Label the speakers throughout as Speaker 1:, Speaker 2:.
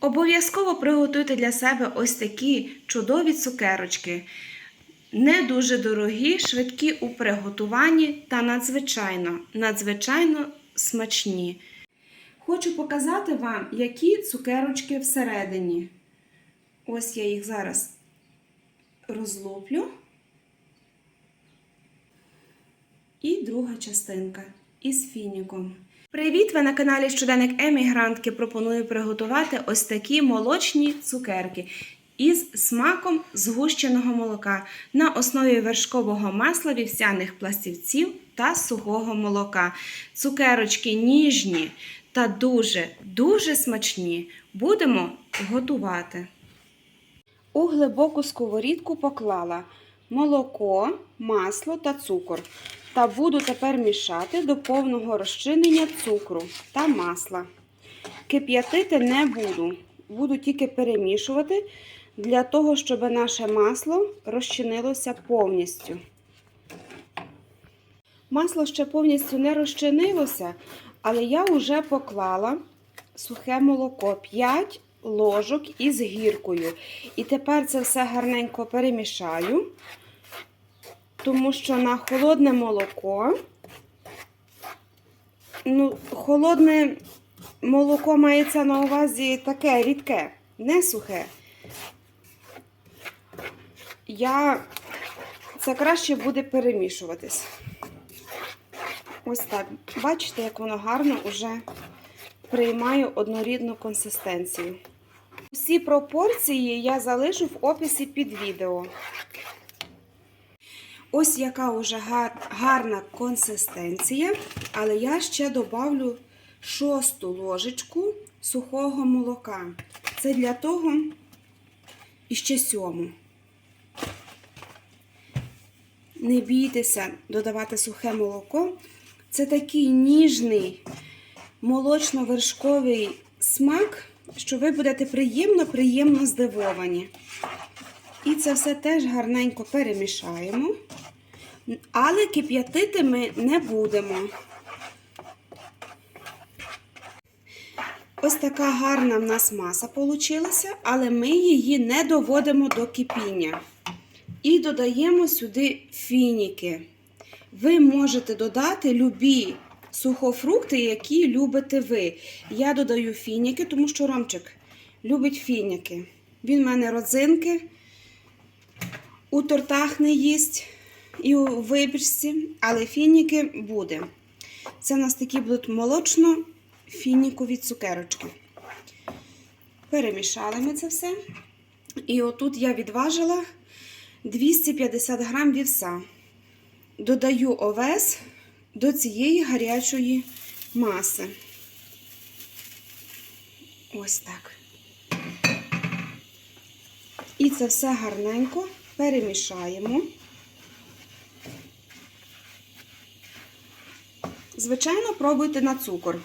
Speaker 1: Обов'язково приготуйте для себе ось такі чудові цукерочки. Не дуже дорогі, швидкі у приготуванні та надзвичайно, надзвичайно смачні. Хочу показати вам, які цукерочки всередині. Ось я їх зараз розлуплю. І друга частинка із фініком. Привіт! Ви на каналі Щоденник Емігрантки. Пропоную приготувати ось такі молочні цукерки із смаком згущеного молока на основі вершкового масла, вівсяних пластівців та сухого молока. Цукерочки ніжні та дуже-дуже смачні. Будемо готувати. У глибоку сковорідку поклала молоко, масло та цукор. Та буду тепер мішати до повного розчинення цукру та масла. Кип'ятити не буду. Буду тільки перемішувати для того, щоб наше масло розчинилося повністю. Масло ще повністю не розчинилося, але я вже поклала сухе молоко 5 ложок із гіркою. І тепер це все гарненько перемішаю, тому що на холодне молоко, ну, холодне молоко мається на увазі таке рідке, не сухе. Я це краще буде перемішуватись. Ось так. Бачите, як воно гарно вже приймає однорідну консистенцію. Всі пропорції я залишу в описі під відео. Ось яка вже гарна консистенція, але я ще добавлю шосту ложечку сухого молока. Це для того і ще сьому. Не бійтеся додавати сухе молоко. Це такий ніжний молочно-вершковий смак, що ви будете приємно-приємно здивовані. І це все теж гарненько перемішаємо. Але кип'ятити ми не будемо. Ось така гарна в нас маса вийшла, але ми її не доводимо до кипіння. І додаємо сюди фініки. Ви можете додати любі сухофрукти, які любите ви. Я додаю фініки, тому що Ромчик любить фініки. Він в мене родзинки, у тортах не їсть і у випічці, але фініки буде. Це у нас такі будуть молочно-фінікові цукерочки. Перемішали ми це все. І отут я відважила 250 грам вівса. Додаю овес до цієї гарячої маси. Ось так. І це все гарненько перемішаємо. Звичайно, пробуйте на цукор.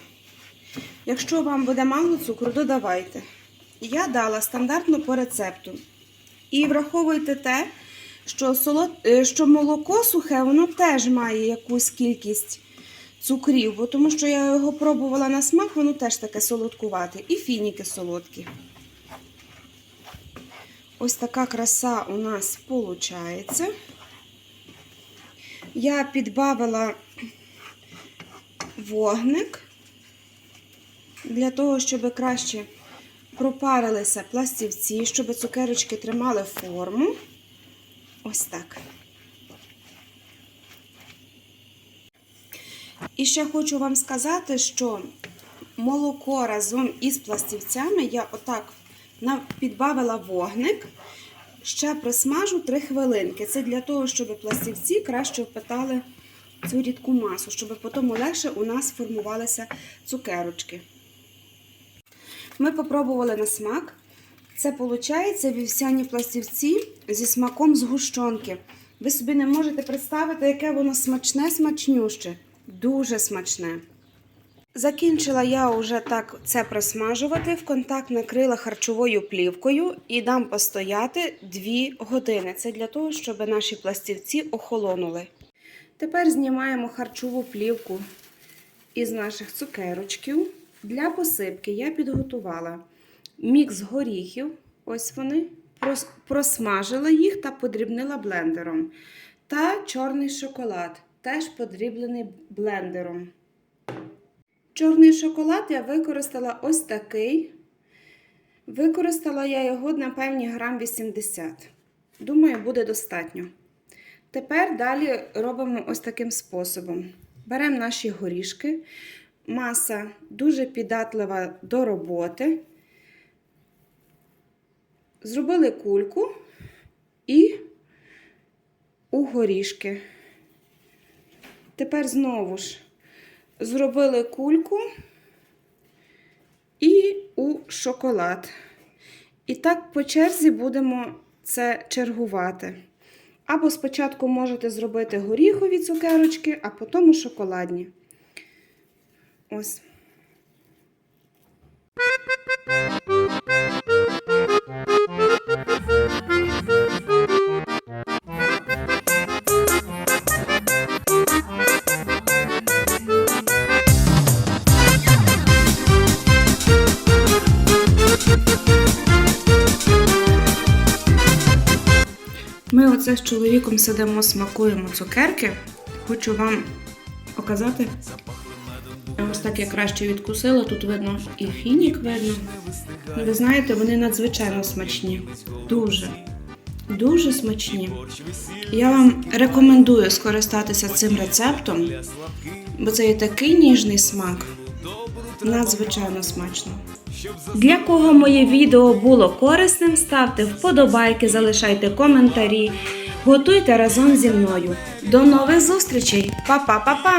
Speaker 1: Якщо вам буде мало цукру, додавайте. Я дала стандартно по рецепту. І враховуйте те, що солод... що молоко сухе, воно теж має якусь кількість цукрів, бо тому що я його пробувала на смак, воно теж таке солодкувате. І фініки солодкі. Ось така краса у нас виходить. Я підбавила вогник для того, щоб краще пропарилися пластівці, щоб цукерочки тримали форму. Ось так. І ще хочу вам сказати, що молоко разом із пластівцями я отак підбавила вогник, ще присмажу 3 хвилинки. Це для того, щоб пластівці краще впитали цю рідку масу, щоб потім легше у нас формувалися цукерочки. Ми попробували на смак. Це виходить вівсяні пластівці зі смаком згущенки. Ви собі не можете представити, яке воно смачне, смачнюще. Дуже смачне. Закінчила я вже так це просмажувати. В контакт накрила харчовою плівкою і дам постояти 2 години. Це для того, щоб наші пластівці охолонули. Тепер знімаємо харчову плівку із наших цукерочків. Для посипки я підготувала мікс горіхів. Ось вони. Просмажила їх та подрібнила блендером. Та чорний шоколад, теж подріблений блендером. Чорний шоколад я використала ось такий. Використала я його на певні грам 80. Думаю, буде достатньо. Тепер далі робимо ось таким способом. Беремо наші горішки. Маса дуже піддатлива до роботи. Зробили кульку і у горішки. Тепер знову ж зробили кульку і у шоколад. І так по черзі будемо це чергувати. Або спочатку можете зробити горіхові цукерочки, а потім шоколадні. Ось. Оце з чоловіком сидимо, смакуємо цукерки. Хочу вам показати. Ось так я краще відкусила. Тут видно і фінік видно. Ну, Ви знаєте, вони надзвичайно смачні. Дуже. Дуже смачні. Я вам рекомендую скористатися цим рецептом, бо це є такий ніжний смак. Надзвичайно смачно. Для кого моє відео було корисним, ставте вподобайки, залишайте коментарі, готуйте разом зі мною. До нових зустрічей! Па-па-па-па!